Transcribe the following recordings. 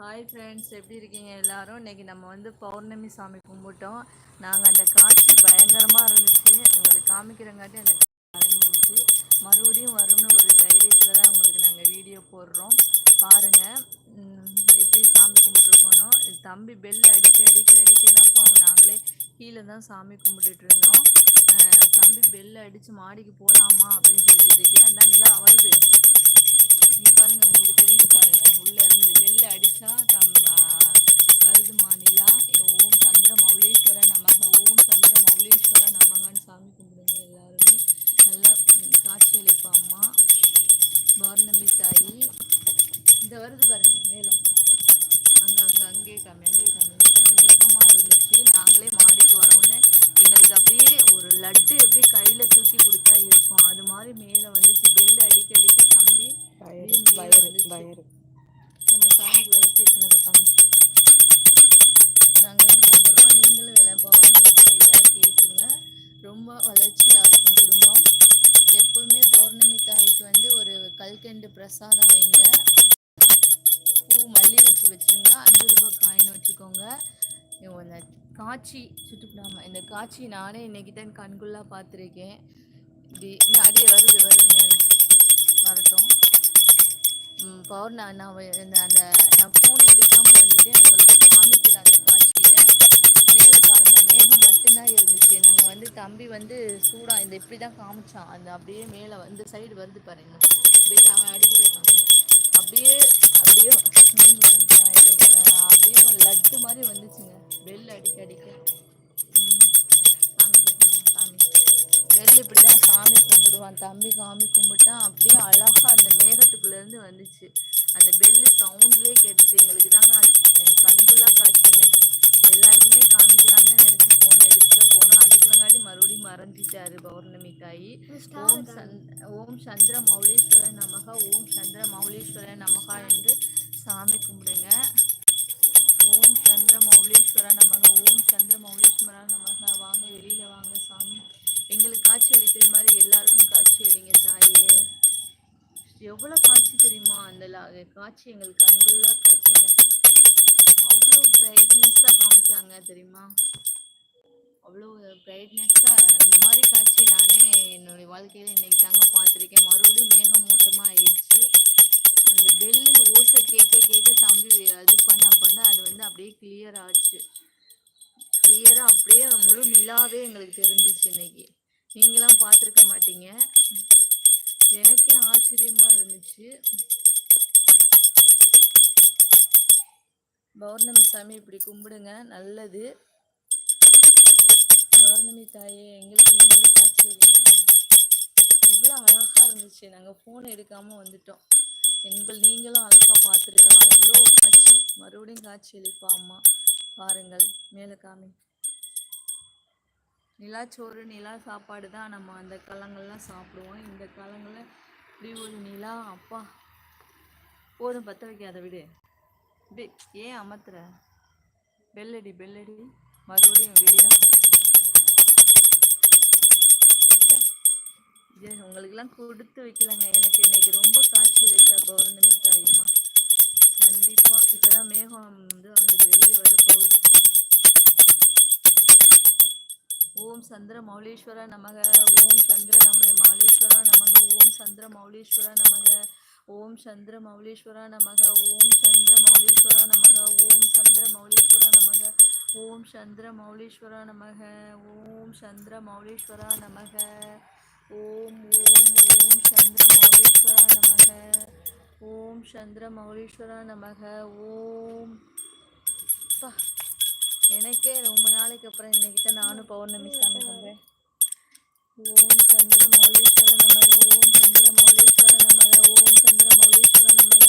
Hi friends எப்படி இருக்கீங்க எல்லாரும்? இன்னைக்கு நம்ம வந்து பௌர்ணமி சாமி கும்பிட்டோம். நாங்கள் அந்த காட்சி பயங்கரமாக இருந்துச்சு. உங்களுக்கு காமிக்கிறங்காட்டி அந்த மறைஞ்சிருச்சு மறுபடியும் வரும்னு ஒரு தைரியத்தில் தான் உங்களுக்கு நாங்கள் வீடியோ போடுறோம். பாருங்கள் எப்படி சாமி கும்பிட்ருக்கோனோ தம்பி பெல் அடிக்க அடிக்க அடிக்கிறப்போ நாங்களே கீழே தான் சாமி கும்பிட்டுட்டு இருந்தோம். தம்பி பெல் அடித்து மாடிக்கு போகலாமா அப்படின்னு சொல்லிட்டு இருக்கேன். அந்த நிலா வருது. இது பாருங்க உங்களுக்கு தெரியுது பாருங்க. உள்ள இருந்து பெல்ல அடிச்சா தம் வருது மாநிலா. ஓம் சந்திர மௌலீஸ்வரன் நமக. ஓம் ரெண்டு பிரசாதம் வைங்க. பூ மல்லிகைப்பூ வச்சுருங்க அஞ்சு ரூபாய் காயின் வச்சுக்கோங்க. இந்த காட்சி சுட்டுப்பிடாம இந்த காட்சி நானே இன்னைக்கு தான் கண்குள்ளாக பார்த்துருக்கேன். இப்படி இந்த அடியே வருது வருது மேலே. வரட்டும். பவர் பௌர்ண நான் இந்த அந்த நான் ஃபோன் எடுக்காமல் வந்துட்டு உங்களுக்கு காமிக்கல அந்த காட்சியை. மேலே பாருங்கள் மேகம் மட்டும்தான் இருந்துச்சு. நாங்கள் வந்து தம்பி வந்து சூடாக இந்த இப்படி தான் காமிச்சான். அந்த அப்படியே மேலே வந்து சைடு வருது பாருங்கள் அப்படியே அவன் அடிக்க போயிட்டாங்க அப்படியே அப்படியே இது அப்படியே லட்டு மாதிரி வந்துச்சுங்க. பெல் அடிக்க அடிக்க. ம், சாமி சாமி. வெளில இப்படி தான் சாமி கும்பிடுவான். தம்பி சாமி கும்பிட்டான் அப்படியே அழகா அந்த மேகத்துக்குள்ள இருந்து வந்துச்சு. அந்த பெல்லு சவுண்ட்லேயே கேட்டுச்சு. எங்களுக்கு தாங்க அஹ், காட்சிங்க. எல்லாருக்குமே காமிக்கலான்னு நினைச்சு போன் எடுக்க மறுபடியும் மறைஞ்சிட்டாரு பௌர்ணமி தாயி ஓம் சந் ஓம் சந்திர மௌலீஸ்வர நமக ஓம் சந்திர மௌலீஸ்வர நமகா என்று சாமி கும்பிடுங்க. ஓம் சந்திர மௌலீஸ்வர நமக ஓம் சந்திர மௌலீஸ்வர நமக. வாங்க வெளியில வாங்க சாமி. எங்களுக்கு காட்சி அளித்தது மாதிரி எல்லாருக்கும் காட்சி அளிங்க தாயே. எவ்வளோ காட்சி தெரியுமா அந்த காட்சி எங்களுக்கு அன்புள்ளா காட்சிங்க. அவ்வளோ பிரைட்னஸ்ஸாக காமிச்சாங்க தெரியுமா? அவ்வளோ பிரைட்னஸ்ஸாக இந்த மாதிரி காட்சி நானே என்னுடைய வாழ்க்கையில் இன்னைக்கு தாங்க பார்த்துருக்கேன். மறுபடியும் மேகமூட்டமாக ஆயிடுச்சு. அந்த பெல்லு ஓசை கேட்க கேட்க தம்பி இது பண்ண பண்ண அது வந்து அப்படியே கிளியர் ஆச்சு. கிளியராக அப்படியே முழு நிலாவே எங்களுக்கு தெரிஞ்சிச்சு இன்னைக்கு. நீங்களாம் பார்த்துருக்க மாட்டீங்க. எனக்கே ஆச்சரியமாக இருந்துச்சு. பௌர்ணமி சாமி இப்படி கும்பிடுங்க. நல்லது. பௌர்ணமி தாயே எங்களுக்கு இன்னொரு காட்சி இல்லைங்க இவ்வளோ அழகாக இருந்துச்சு. நாங்கள் ஃபோன் எடுக்காமல் வந்துட்டோம். எங்கள் நீங்களும் அழகாக பார்த்துருக்கலாம். அவ்வளோ காட்சி. மறுபடியும் காட்சி அளிப்பா அம்மா. பாருங்கள். மேலே காமி. நிலாச்சோறு நிலா சாப்பாடு தான் நம்ம அந்த காலங்கள்லாம் சாப்பிடுவோம். இந்த காலங்களில் இப்படி ஒரு நிலா அப்பா. போதும் பற்ற வைக்காத விடு. இப்படி ஏன் அமர்த்துற பெல்லடி பெல்லடி. மறுபடியும் வெளியாகும் இது உங்களுக்கெல்லாம் கொடுத்து வைக்கலங்க. எனக்கு இன்னைக்கு ரொம்ப காட்சி வைத்தா பௌர்ணமி தாயுமா. கண்டிப்பா. இப்பதான் மேகம் வந்து அங்கே வெளியே வர போகுது. ஓம் சந்திர மௌலீஸ்வர நமக. ஓம் சந்திர நம மௌலீஸ்வர நமக. ஓம் சந்திர மௌலீஸ்வர நமக. ஓம் சந்திர மௌலீஸ்வர நமக. ஓம் சந்திர மௌலீஸ்வர நமக. ஓம் சந்திர மௌலீஸ்வர நமக. ஓம் சந்திர மௌலீஸ்வர நமக. ஓம் சந்திர மௌலீஸ்வர நமக. ஓம் ஓம் ஓம் சந்திர மௌலீஸ்வரா நமக. ஓம் சந்திர மௌலீஸ்வரா நமக. ஓம். பா எனக்கே ரொம்ப நாளைக்கு அப்புறம் என்னைக்கிட்ட நானும் பௌர்ணமி சாமி கும்பிட்றேன் ஓம் சந்திர மௌலீஸ்வர நமக. ஓம் சந்திர மௌலீஸ்வர நமக. ஓம் சந்திர மௌலீஸ்வர நமக.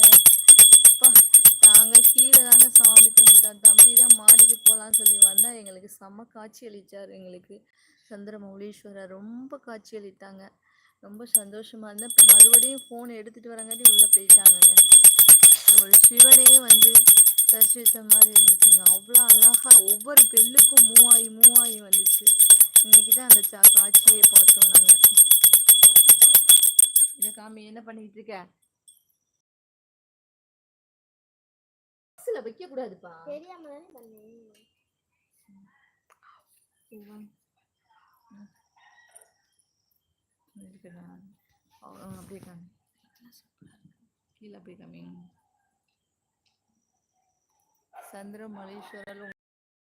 அப்பா நாங்கள் கீழே தாங்க சாமி கும்பிட்டோம். தம்பி தான் மாடிக்கு போகலான்னு சொல்லி வந்தால் எங்களுக்கு செம்ம காட்சி அளித்தார் எங்களுக்கு. சந்திர மௌலீஸ்வரர் ரொம்ப காட்சி அளித்தாங்க ரொம்ப சந்தோஷமா இருந்தேன் இப்போ மறுபடியும் ஃபோன் எடுத்துகிட்டு வரங்காட்டி உள்ளே போயிட்டாங்கங்க. ஒரு சிவனே வந்து தரிசித்த மாதிரி இருந்துச்சுங்க. அவ்வளோ அழகா ஒவ்வொரு பெல்லுக்கும் மூவாயி மூவாயி வந்துச்சு. இன்னைக்கு தான் அந்த சா காட்சியை பார்த்தோம் நாங்கள் இதை காமி என்ன பண்ணிக்கிட்டு இருக்க? வைக்க கூடாதுப்பா தெரியாம இருக்கிறான். அப்படியே காமி கீழே அப்படியே காமி சந்திர மலேஸ்வரர்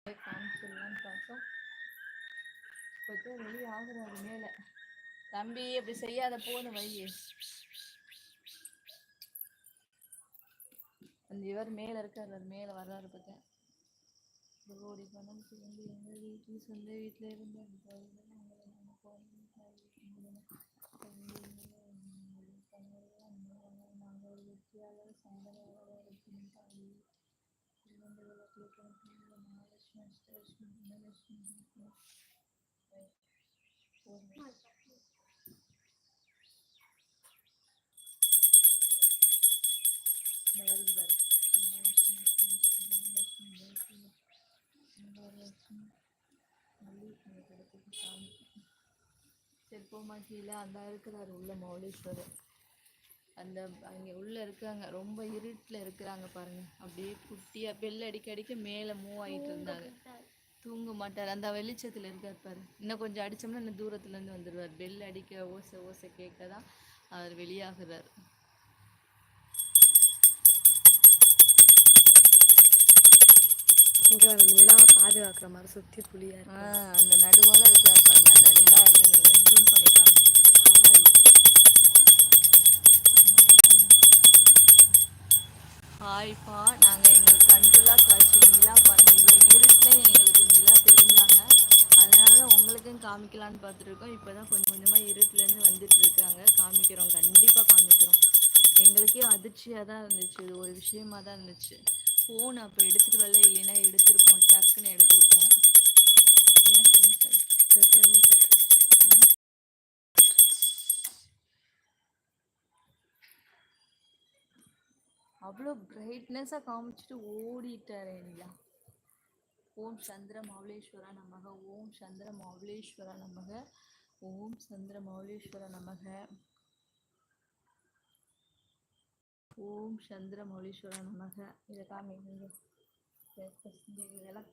காமிச்சிடலான்னு பார்த்தோம். இப்போ வெளியே ஆகுறாரு மேலே. தம்பி அப்படி செய்யாத போன வழி அந்த இவர் மேலே இருக்கார் அவர் மேலே வர்றாரு பார்த்தேன் ஓடி பணம் சேர்ந்து எங்கள் வீட்டில் சொந்த வீட்டில் இருந்தோம் சரி போமா கீழே அந்த இருக்கிறார் உள்ள மௌலீஸ்வரர். அந்த அங்கே உள்ள இருக்காங்க ரொம்ப இருட்டில் இருக்கிறாங்க பாருங்க. அப்படியே குட்டியா பெல் அடிக்க அடிக்க மேலே மூவ் ஆயிட்டு இருந்தாங்க. தூங்க மாட்டார். அந்த வெளிச்சத்தில் இருக்கார் பாரு. இன்னும் கொஞ்சம் அடிச்சோம்னா இன்னும் தூரத்துல இருந்து வந்துடுவார் பெல் அடிக்க ஓசை ஓசை கேட்க தான் அவர் வெளியாகிறார். இங்க நிலாவை பாதுகாக்கிற மாதிரி சுத்தி புளியா ஆ அந்த நடுவால இருக்கார். ஹாய்ப்பா நாங்கள் எங்களுக்கு கண்கொள்ளா காட்சி நிலா பாருங்கள் இவ்வளோ இருட்டில் எங்களுக்கு நிலா தெரிஞ்சாங்க. அதனால உங்களுக்கும் காமிக்கலான்னு பார்த்துருக்கோம். இப்போ தான் கொஞ்சம் கொஞ்சமாக இருட்டுலேருந்து வந்துட்டு இருக்காங்க. காமிக்கிறோம். கண்டிப்பாக காமிக்கிறோம். எங்களுக்கே அதிர்ச்சியாக தான் இருந்துச்சு. இது ஒரு விஷயமா தான் இருந்துச்சு. ஃபோன் அப்போ எடுத்துகிட்டு வரல. இல்லைன்னா எடுத்திருப்போம். டக்குன்னு எடுத்திருப்போம். ஏன் screenshot? தெரியாம போட்டுருச்சு. ம்? அவ்வளோ பிரைட்னஸாக காமிச்சிட்டு ஓடிட்டார் நிலா ஓம் சந்திர மௌலேஸ்வரா நமக ஓம் சந்திர மௌலேஸ்வரா நமக ஓம் சந்திர மௌலேஸ்வர நமக. ஓம் சந்திர மௌலீஸ்வர நமக. இதை காமி இதெல்லாம்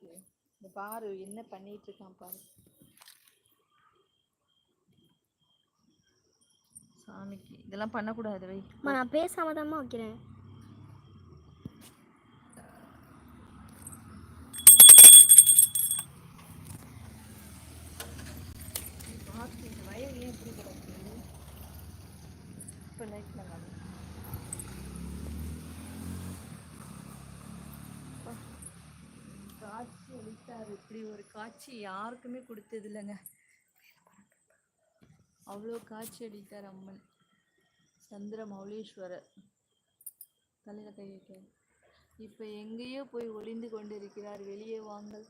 இந்த பாரு என்ன பண்ணிட்டு இருக்கான் பாரு. சாமிக்கு இதெல்லாம் பண்ணக்கூடாது வை. நான் பேசாம தான் வைக்கிறேன் பார்த்து இந்த வயர் ஏன் இப்படி கிடக்கு இப்போ லைட் காட்சி அளித்தார் இப்படி ஒரு காட்சி யாருக்குமே கொடுத்தது இல்லைங்க அவ்வளோ காட்சி அளித்தார் அம்மன். சந்திர மௌலீஸ்வரர் தலையில கை வைக்க இப்போ எங்கேயோ போய் ஒளிந்து கொண்டிருக்கிறார் வெளியே வாங்கல்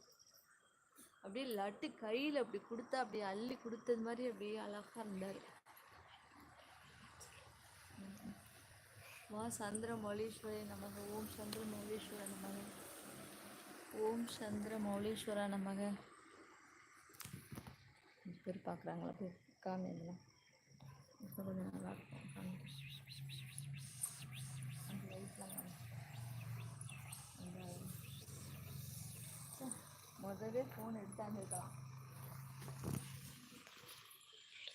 அப்படியே லட்டு கையில் அப்படி கொடுத்தா அப்படியே அள்ளி கொடுத்தது மாதிரி அப்படியே அழகா இருந்தார். நமகா சந்திர மௌலீஸ்வரே நமக. ஓம் சந்திர மௌலீஸ்வர நமக. ஓம் சந்திர மௌலீஸ்வரா நமக. அஞ்சு பேர் பார்க்குறாங்களா போய் காமி இதெல்லாம் இப்போ கொஞ்சம் நல்லா இருக்கும் அந்த லைட்லாம் முதவே ஃபோன் எடுத்தாங்க இருக்கலாம்.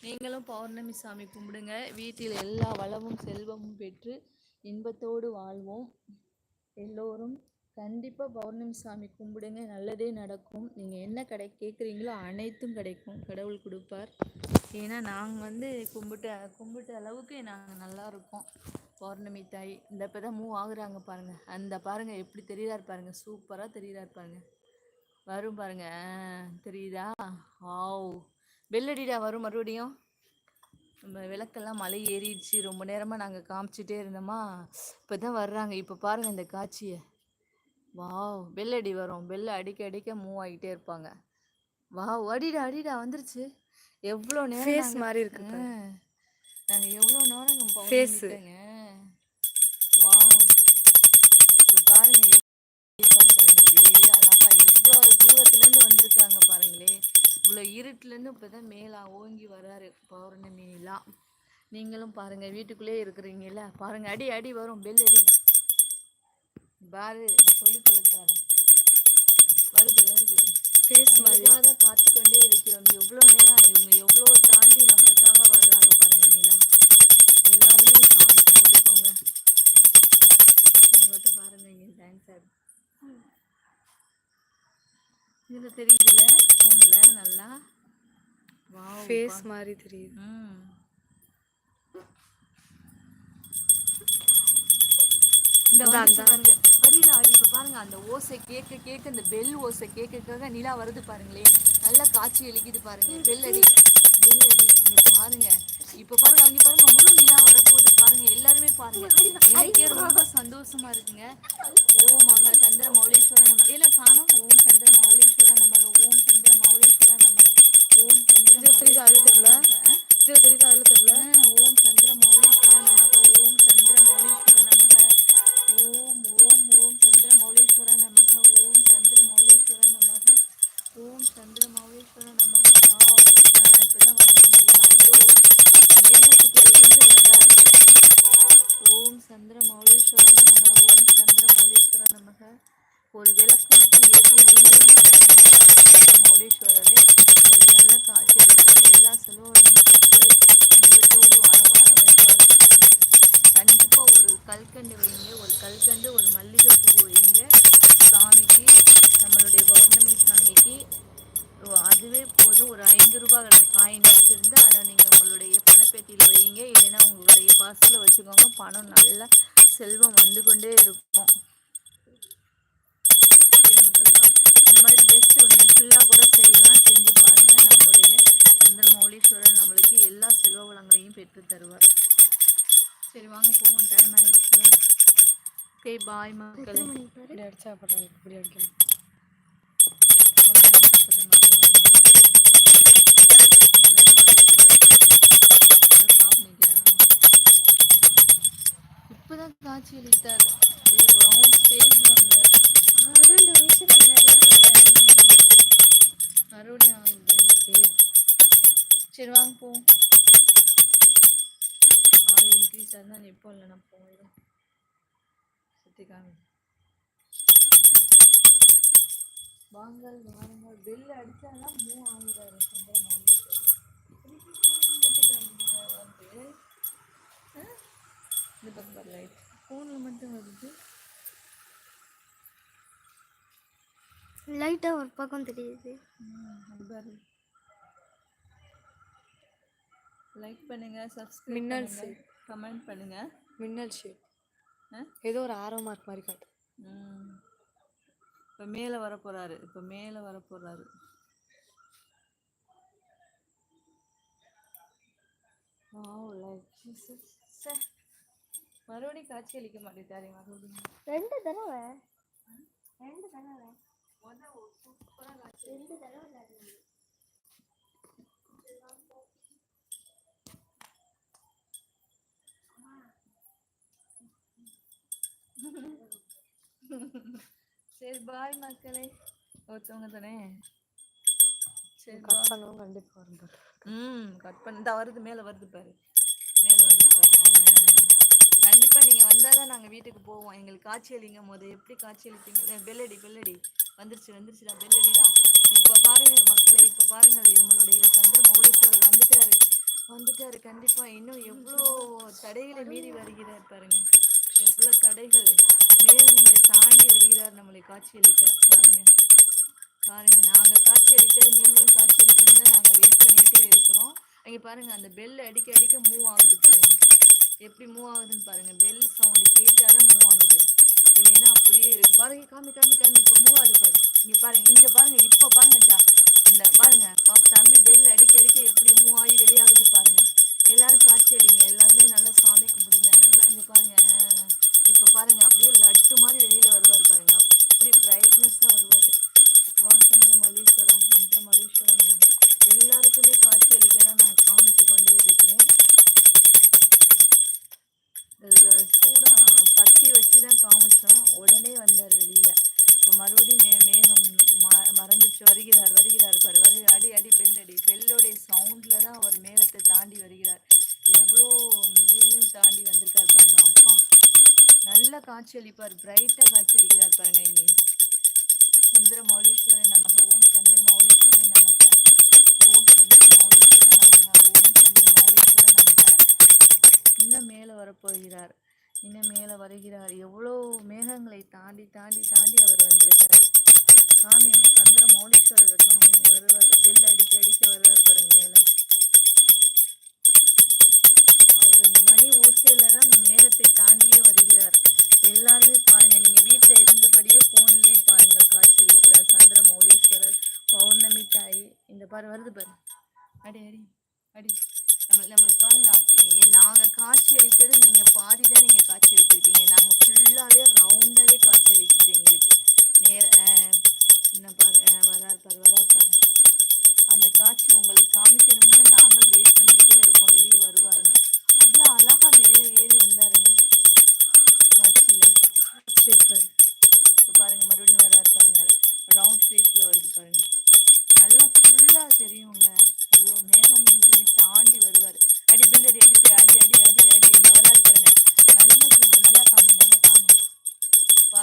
நீங்களும் பௌர்ணமி சாமி கும்பிடுங்க. வீட்டில் எல்லா வளமும் செல்வமும் பெற்று இன்பத்தோடு வாழ்வோம். எல்லோரும் கண்டிப்பாக பௌர்ணமி சாமி கும்பிடுங்க. நல்லதே நடக்கும். நீங்கள் என்ன கடை கேட்குறீங்களோ அனைத்தும் கிடைக்கும். கடவுள் கொடுப்பார். ஏன்னா நாங்கள் வந்து கும்பிட்ட கும்பிட்ட அளவுக்கு நாங்கள் நல்லா இருக்கோம். பௌர்ணமி தாய் இந்த இப்போ தான் மூவ் ஆகுறாங்க பாருங்கள் அந்த பாருங்கள் எப்படி தெரியுறாரு பாருங்கள் சூப்பராக தெரியுறாரு பாருங்கள் வரும் பாருங்க. தெரியுதா? ஆவ் வெள்ளடிடா வரும் மறுபடியும். நம்ம விளக்கெல்லாம் மலை ஏறிடுச்சு. ரொம்ப நேரமாக நாங்கள் காமிச்சிட்டே இருந்தோமா? இப்போ தான் வர்றாங்க. இப்போ பாருங்க இந்த காட்சியை. வாவ் பெல்லடி வரும். பெல்ல அடிக்க அடிக்க மூவ் ஆகிட்டே இருப்பாங்க. வாவ் அடிடா அடிடா வந்துருச்சு. எவ்வளோ நேரம் ஃபேஸ் மாதிரி இருக்கு ஆ, நாங்க எவ்வளோ நேரம். பௌர்ணமிட்டேங்க வாவ். இப்போ பாருங்க எப்படி பாருங்க பாருங்க. அப்படியே அழகா எவ்வளோ தூரத்துல இருந்து வந்திருக்காங்க பாருங்களே. இவ்வளோ இருட்டுல இருந்து இப்பதான் மேலா ஓங்கி வராரு பௌர்ணமி நிலா. நீங்களும் பாருங்க வீட்டுக்குள்ளே இருக்கிறீங்கல்ல. பாருங்க அடி அடி வரும் பெல் அடி. பாரு சொல்லி கொடுத்தாரு. வருது வருது. ஃபேஸ் மாதிரி உங்களுக்காக காத்து கொண்டே இருக்கிறோம். எவ்வளோ நேரம் இவங்க எவ்வளோ தாண்டி நம்மளுக்காக வர்றாங்க பாருங்க நிலா. எல்லாருமே சாமி கும்பிட்டுக்கோங்க. உங்கள்கிட்ட பாருங்க இங்கே டான்ஸ் ஆடு இதில் தெரியுதுல? ஃபோனில் நல்லா? வாவ் ஃபேஸ் மாதிரி தெரியுது. ம். இந்த பாருங்க. வடியில ஆடி இப்ப பாருங்க அந்த ஓசை கேட்க கேட்க இந்த பெல் ஓசை கேட்க நிலா வருது பாருங்களே. நல்லா காட்சி எலிக்குது பாருங்க. பெல் அடி பெல் அடி இங்க பாருங்க. இப்ப பாருங்க அங்க பாருங்க முழு நிலா வரப்போகுது. பாருங்க எல்லாருமே பாருங்க. எனக்கே ரொம்ப சந்தோஷமா இருக்குங்க. ஓம் மக சந்திர மௌலீஸ்வர நம இல்ல காணும். ஓம் சந்திர மௌலீஸ்வர நமக ஓம் சந்திர மௌலீஸ்வர நமக ஓம் சந்திர தெரியுது, அதுல தெரியல. அதில் தெரியல. கல்கண்டு வைங்க ஒரு கல்கண்டு ஒரு மல்லிகைப்பூ வைங்க சாமிக்கு நம்மளுடைய பௌர்ணமி சாமிக்கு. அதுவே போதும். ஒரு ஐந்து ரூபாய் காயின் வச்சுருந்து அதை நீங்கள் உங்களுடைய பணப்பேட்டியில் வைங்க இல்லைன்னா உங்களுடைய பர்ஸில் வச்சுக்கோங்க. பணம் நல்லா செல்வம் வந்து கொண்டே இருக்கும். இந்த மாதிரி பெஸ்ட் ஒன்று ஃபுல்லாக கூட செய்யலாம். செஞ்சு பாருங்கள் நம்மளுடைய சந்திர மௌலீஸ்வரர் நம்மளுக்கு எல்லா செல்வ வளங்களையும் பெற்று தருவார். சரி வாங்க போவோம் டைம் ஆயிடுச்சு ஓகே பாய் மக்களே இப்படி அடிச்சா அப்புறம் இப்படி அடிக்கணும் அவ்வளவுதான் அப்பதான் மக்கள் வராங்க. சந்திர மௌலீஸ்வரர். அதை சாப்பிட்டீங்களா? இப்பதான் காட்சி அளித்தார் ரவுண்ட் ஸ்டேஜ்ல வந்தார் ரெண்டு நிமிஷத்துக்கு முன்னாடி தான் வந்தேன் மறுபடியும் ஆகுது சரி சரி வாங்க போவோம் இன்க்ரீஸ் ஆகுதான் எப்போ இல்லைன்னா போயிடும் சுற்றி காமி. வாங்கல் வாருங்கள். பெல் அடிச்சாலாம் மூவ் ஆகுறாரு. சந்திரமௌலி? இந்த பக்கம் லைட் ஃபோனில் மட்டும் வருது. லைட்டாக ஒரு பக்கம் தெரியுது. லைக் பண்ணுங்க சப்ஸ்கிரைப் மின்னல் பண்ணுங்க. கமெண்ட் பண்ணுங்க. மின்னல் ஷேப் ஆ? ஏதோ ஒரு ஆரோ மார்க் மாதிரி காட்டு. ம். இப்ப மேல வர போறாரு. இப்ப மேல வர போறாரு. மறுபடியும் காட்சி அளிக்க மாட்டேட்டாரு மறுபடியும். ரெண்டு தடவை. ரெண்டு தடவை. ரெண்டு தடவை சரி பாய் மக்களே. ஒருத்தவங்க தானே? சரி. கட் பண்ணுவோம் கண்டிப்பாக வரும். ம் கட் பண்ண. இந்த வருது மேலே வருது பாரு. மேலே வருது பாரு. ஆ. கண்டிப்பா நீங்க வந்தாதான் நாங்க வீட்டுக்கு போவோம். எங்களுக்கு காட்சி அளிங்க போது எப்படி காட்சி அளிப்பீங்க? பெல்லடி பெல்லடி வந்துருச்சு வந்துருச்சுடா பெல்லடிடா இப்ப பாருங்க மக்களை இப்ப பாருங்க. நம்மளுடைய சந்திர மௌலீஸ்வரர் வந்துட்டாரு. வந்துட்டாரு கண்டிப்பா. இன்னும் எவ்வளோ தடைகளை மீறி வருகிறார் பாருங்க. எவ்வளவு தடைகள் மேகங்களை தாண்டி வருகிறார் நம்மளை காட்சி அளிக்க பாருங்க. பாருங்க. நாங்க காட்சி நீங்களும் காட்சி அளிக்கணும் நாங்க வெயிட் பண்ணிக்கிட்டே இருக்கிறோம். அங்கே பாருங்க அந்த பெல் அடிக்க அடிக்க மூவ் ஆகுது பாருங்க. எப்படி மூவ் ஆகுதுன்னு பாருங்க. பெல் சவுண்ட் கேட்டாதான் மூவ் ஆகுது. இல்லைன்னா அப்படியே இருக்கு. பாருங்க காமி காமி காமி. இப்ப மூவ் ஆகுது பாரு இங்க பாருங்க இங்க பாருங்க. இப்ப பாருங்க ஜா. இந்த பாருங்க. பாப் தம்பி பெல் அடிக்க அடிக்க எப்படி மூவ் ஆகி வெளியாகுது பாருங்க. எல்லாரும் காட்சி அடிங்க எல்லாருமே நல்லா சாமி கும்பிடுங்க. மாதிரி வெளியில காட்சியளிப்பார். காட்சி பிரைட்டா காட்சி அளிக்கிறார் பாருங்க இனி. சந்திர மௌலீஸ்வரன் நமக ஓம் சந்திர மௌலீஸ்வரன் நமக ஓம் சந்திர மௌலீஸ்வரன் நமக ஓம் சந்திர மௌலீஸ்வரன் நமக இன்னும் மேலே வரப்போகிறார். இன்னும் மேலே வருகிறார். எவ்வளோ மேகங்களை தாண்டி தாண்டி தாண்டி அவர் வந்திருக்கார். சாமி சந்திர மௌலீஸ்வரர் சாமி வருவார். பெல் அடிக்க அடிக்க வருவார் பாருங்க மேலே. அவர் இந்த மணி ஓசையில தான் மேகத்தை தாண்டியே வருகிறார். எல்லாருமே பாருங்க நீங்க வீட்டில் இருந்தபடியே போன்லயே பாருங்கள் காட்சி அளிக்கிறார் சந்திர மௌலீஸ்வரர் பௌர்ணமி தாய். இந்த பாரு வருது பாரு. அடி அடி அடி. நம்ம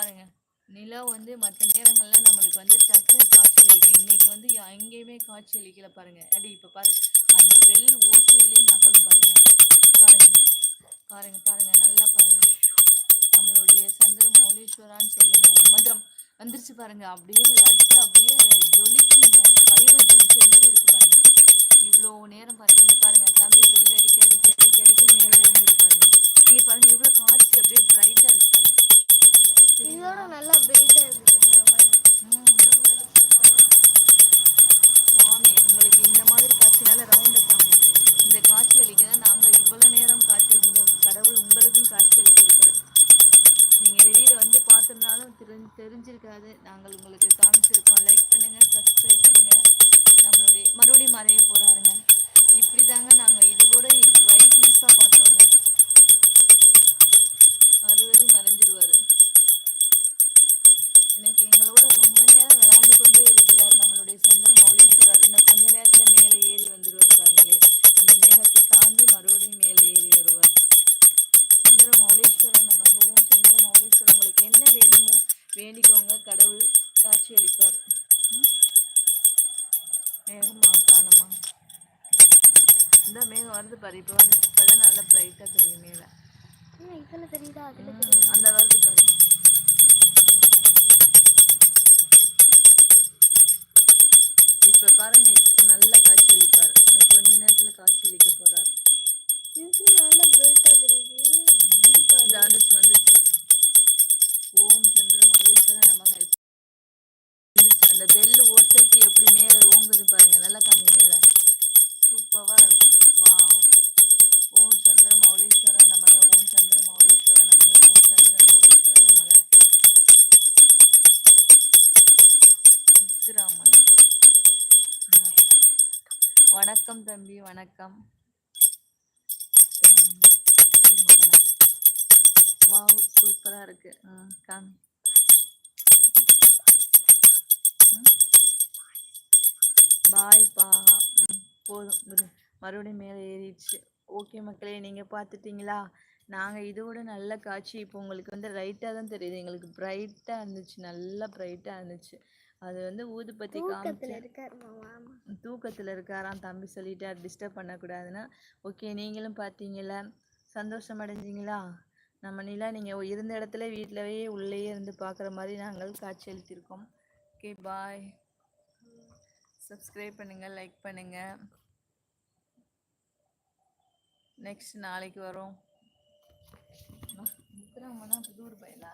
பாருங்க. நிலா வந்து மற்ற நேரங்கள்ல நம்மளுக்கு வந்து டக்குன்னு காட்சி அளிக்கும். இன்னைக்கு வந்து எங்கேயுமே காட்சி அளிக்கல பாருங்க. அடி இப்ப பாரு. அந்த பெல் ஓசையிலே நகலும் பாருங்க. பாருங்க. பாருங்க பாருங்க. நல்லா பாருங்க. நம்மளுடைய சந்திர மௌலீஸ்வரான்னு சொல்லுங்க. மந்திரம் வந்துருச்சு பாருங்க. அப்படியே அடிச்சு அப்படியே ஜொலிக்குங்க வயிறு ஜொலிச்சது மாதிரி இருக்கு பாருங்க. இவ்வளோ நேரம் பாருங்க. இந்த பாருங்க. தம்பி பெல் அடிக்க அடிக்க அடிக்க அடிக்க மேலே இருந்து பாருங்க. நீங்க பாருங்க. இவ்வளோ காட்சி அப்படியே பிரைட்டா இருக்கு பாருங்க. இதோட நல்லா வெயிட்டா இருக்குது சாமி உங்களுக்கு இந்த மாதிரி காட்சினால ரவுண்ட சாமி இந்த காட்சி அளிக்க தான் நாங்கள் இவ்வளவு நேரம் காத்திருந்தோம். கடவுள் உங்களுக்கும் காட்சி அளிக்க நீங்கள் நீங்க வெளியில வந்து பார்த்துருந்தாலும் தெரிஞ்சு தெரிஞ்சிருக்காது. நாங்கள் உங்களுக்கு காமிச்சிருக்கோம். லைக் பண்ணுங்க சப்ஸ்கிரைப் பண்ணுங்க. நம்மளுடைய மறுபடியும் மறைய போறாருங்க. இப்படி தாங்க நாங்கள் இது கூட பார்த்தோம் சந்திர மௌலீஸ்வரர் நமக்கு ஓம் சந்திர மௌலீஸ்வரர் உங்களுக்கு என்ன வேணுமோ வேண்டிக்கோங்க கடவுள் காட்சி அளிப்பார்? மேகமா காணுமா இந்த மேகம் வருது பாரு இப்போ வந்து இப்பதான் நல்லா பிரைட்டா தெரியும் மேலே. இதுல தெரியுதா? அதுல அந்த வருது பாரு. இப்ப பாருங்க இப்ப நல்லா காட்சி அளிப்பார். இன்னும் கொஞ்ச நேரத்துல காட்சி அளிக்க போறார். இது நல்லா வெயிட்டா தெரியுது. இது பாரு. வந்துச்சு வந்துச்சு. ஓம் சந்திர மகேஸ்வர நமக வந்துச்சு. அந்த பெல் ஓசைக்கு எப்படி மேல ஓங்குது பாருங்க. நல்லா காமி மேல. சூப்பராக இருக்குது. வா ஓம் சந்திர மௌலீஸ்வர நமக ஓம் சந்திர மௌலீஸ்வர நமக ஓம் சந்திர மௌலீஸ்வர நமக முத்துராமன். வணக்கம் தம்பி. வணக்கம். வாவ் சூப்பரா இருக்கு. ம் காமி பாய் பா ம் போதும் மறுபடியும் மேலே ஏறிடுச்சு. ஓகே மக்களே நீங்கள் பார்த்துட்டீங்களா? நாங்கள் இதோட நல்ல காட்சி இப்போ உங்களுக்கு வந்து ரைட்டாக தான் தெரியுது. எங்களுக்கு பிரைட்டாக இருந்துச்சு. நல்லா பிரைட்டாக இருந்துச்சு. அது வந்து ஊதுபத்தி காமிச்சு. இருக்காரு மாமா. தூக்கத்தில் இருக்காராம் தம்பி சொல்லிட்டார். டிஸ்டர்ப் பண்ணக்கூடாதுன்னு. ஓகே நீங்களும் பார்த்தீங்களா? சந்தோஷம் அடைஞ்சீங்களா? நம்ம நிலா நீங்கள் இருந்த இடத்துல வீட்டிலவே உள்ளேயே இருந்து பார்க்குற மாதிரி நாங்கள் காட்சி அளித்திருக்கோம் ஓகே பாய் சப்ஸ்கிரைப் பண்ணுங்கள் லைக் பண்ணுங்கள் நெக்ஸ்ட் நாளைக்கு வரோம். புது புதூர் பயிலா?